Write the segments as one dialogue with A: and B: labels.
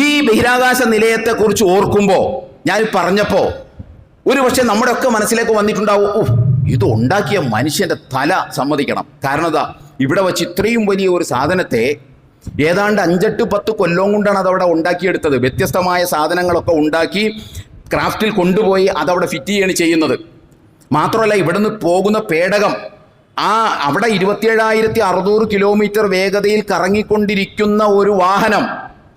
A: ഈ ബഹിരാകാശ നിലയത്തെക്കുറിച്ച് ഓർക്കുമ്പോൾ ഞാൻ പറഞ്ഞപ്പോൾ ഒരു പക്ഷേ നമ്മുടെ ഒക്കെ മനസ്സിലേക്ക് വന്നിട്ടുണ്ടാവും ഓ ഇത് ഉണ്ടാക്കിയ മനുഷ്യന്റെ തല സമ്മതിക്കണം. കാരണം എന്താ ഇവിടെ വച്ച് ഇത്രയും വലിയ ഒരു സാധനത്തെ ഏതാണ്ട് അഞ്ചെട്ട് പത്ത് കൊല്ലം കൊണ്ടാണ് അതവിടെ ഉണ്ടാക്കിയെടുത്തത്. വ്യത്യസ്തമായ സാധനങ്ങളൊക്കെ ഉണ്ടാക്കി ക്രാഫ്റ്റിൽ കൊണ്ടുപോയി അതവിടെ ഫിറ്റ് ചെയ്യാണ് ചെയ്യുന്നത്. മാത്രമല്ല ഇവിടുന്ന് പോകുന്ന പേടകം ആ അവിടെ ഇരുപത്തിയേഴായിരത്തി അറുന്നൂറ് കിലോമീറ്റർ വേഗതയിൽ കറങ്ങിക്കൊണ്ടിരിക്കുന്ന ഒരു വാഹനം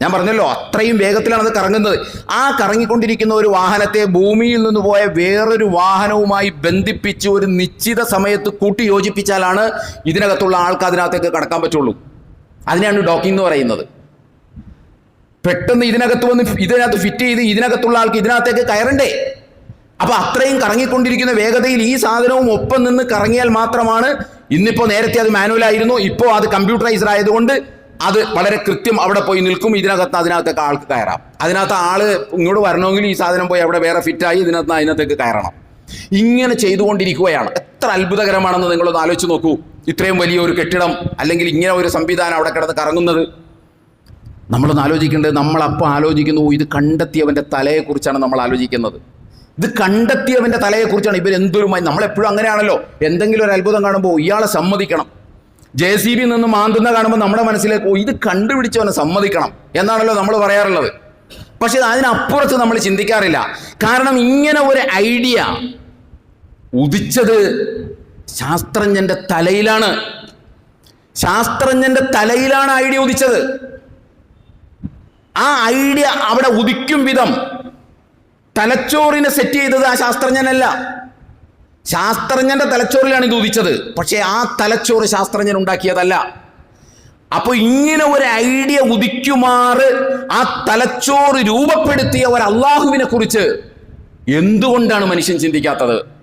A: ഞാൻ പറഞ്ഞല്ലോ അത്രയും വേഗത്തിലാണ് അത് കറങ്ങുന്നത്. ആ കറങ്ങിക്കൊണ്ടിരിക്കുന്ന ഒരു വാഹനത്തെ ഭൂമിയിൽ നിന്ന് പോയ വേറൊരു വാഹനവുമായി ബന്ധിപ്പിച്ച് ഒരു നിശ്ചിത സമയത്ത് കൂട്ടി യോജിപ്പിച്ചാലാണ് ഇതിനകത്തുള്ള ആൾക്ക് അതിനകത്തേക്ക് കടക്കാൻ പറ്റുള്ളൂ. അതിനാണ് ഡോക്കിംഗ് എന്ന് പറയുന്നത്. പെട്ടെന്ന് ഇതിനകത്ത് വന്ന് ഇതിനകത്ത് ഫിറ്റ് ചെയ്ത് ഇതിനകത്തുള്ള ആൾക്ക് ഇതിനകത്തേക്ക് കയറണ്ടേ? അപ്പൊ അത്രയും കറങ്ങിക്കൊണ്ടിരിക്കുന്ന വേഗതയിൽ ഈ സാധനവും ഒപ്പം നിന്ന് കറങ്ങിയാൽ മാത്രമാണ് ഇന്നിപ്പോ നേരത്തെ അത് മാനുവലായിരുന്നു ഇപ്പോ അത് കമ്പ്യൂട്ടറൈസ്ഡ് ആയതുകൊണ്ട് അത് വളരെ കൃത്യം അവിടെ പോയി നിൽക്കും. ഇതിനകത്ത് അതിനകത്തേക്ക് ആൾക്ക് കയറാം. അതിനകത്ത് ആൾ ഇങ്ങോട്ട് വരണമെങ്കിൽ ഈ സാധനം പോയി അവിടെ വേറെ ഫിറ്റായി ഇതിനകത്ത് അതിനകത്തേക്ക് കയറണം. ഇങ്ങനെ ചെയ്തുകൊണ്ടിരിക്കുകയാണ്. എത്ര അത്ഭുതകരമാണെന്ന് നിങ്ങളൊന്ന് ആലോചിച്ച് നോക്കൂ. ഇത്രയും വലിയ ഒരു കെട്ടിടം അല്ലെങ്കിൽ ഇങ്ങനെ ഒരു സംവിധാനം അവിടെ കിടന്ന് കറങ്ങുന്നത്. നമ്മളൊന്ന് ആലോചിക്കേണ്ടത് നമ്മളപ്പോൾ ആലോചിക്കുന്നു ഇത് കണ്ടെത്തിയവന്റെ തലയെക്കുറിച്ചാണ് നമ്മൾ ആലോചിക്കുന്നത്. ഇത് കണ്ടെത്തിയവന്റെ തലയെക്കുറിച്ചാണ് മ- നമ്മളെപ്പോഴും അങ്ങനെയാണല്ലോ. എന്തെങ്കിലും ഒരു അത്ഭുതം കാണുമ്പോൾ ഇയാളെ സമ്മതിക്കണം. ജെ സി ബി നിന്ന് മാന്തുന്ന കാണുമ്പോൾ നമ്മുടെ മനസ്സിലേക്ക് "ഓ, ഇത് കണ്ടുപിടിച്ചവനെ സമ്മതിക്കണം എന്നാണല്ലോ നമ്മൾ പറയാറുള്ളത്. പക്ഷെ അതിനപ്പുറത്ത് നമ്മൾ ചിന്തിക്കാറില്ല. കാരണം ഇങ്ങനെ ഒരു ഐഡിയ ഉദിച്ചത് ശാസ്ത്രജ്ഞന്റെ തലയിലാണ്. ശാസ്ത്രജ്ഞന്റെ തലയിലാണ് ഐഡിയ ഉദിച്ചത്. ആ ഐഡിയ അവിടെ ഉദിക്കും വിധം തലച്ചോറിനെ സെറ്റ് ചെയ്തത് ആ ശാസ്ത്രജ്ഞനല്ല. ശാസ്ത്രജ്ഞന്റെ തലച്ചോറിലാണ് ഇത് ഉദിച്ചത്. പക്ഷേ ആ തലച്ചോറ് ശാസ്ത്രജ്ഞൻ ഉണ്ടാക്കിയതല്ല. അപ്പോൾ ഇങ്ങനെ ഒരു ഐഡിയ ഉദിക്കുമാറ് ആ തലച്ചോറ് രൂപപ്പെടുത്തിയ ഒരു അള്ളാഹുവിനെ കുറിച്ച് എന്തുകൊണ്ടാണ് മനുഷ്യൻ ചിന്തിക്കാത്തത്?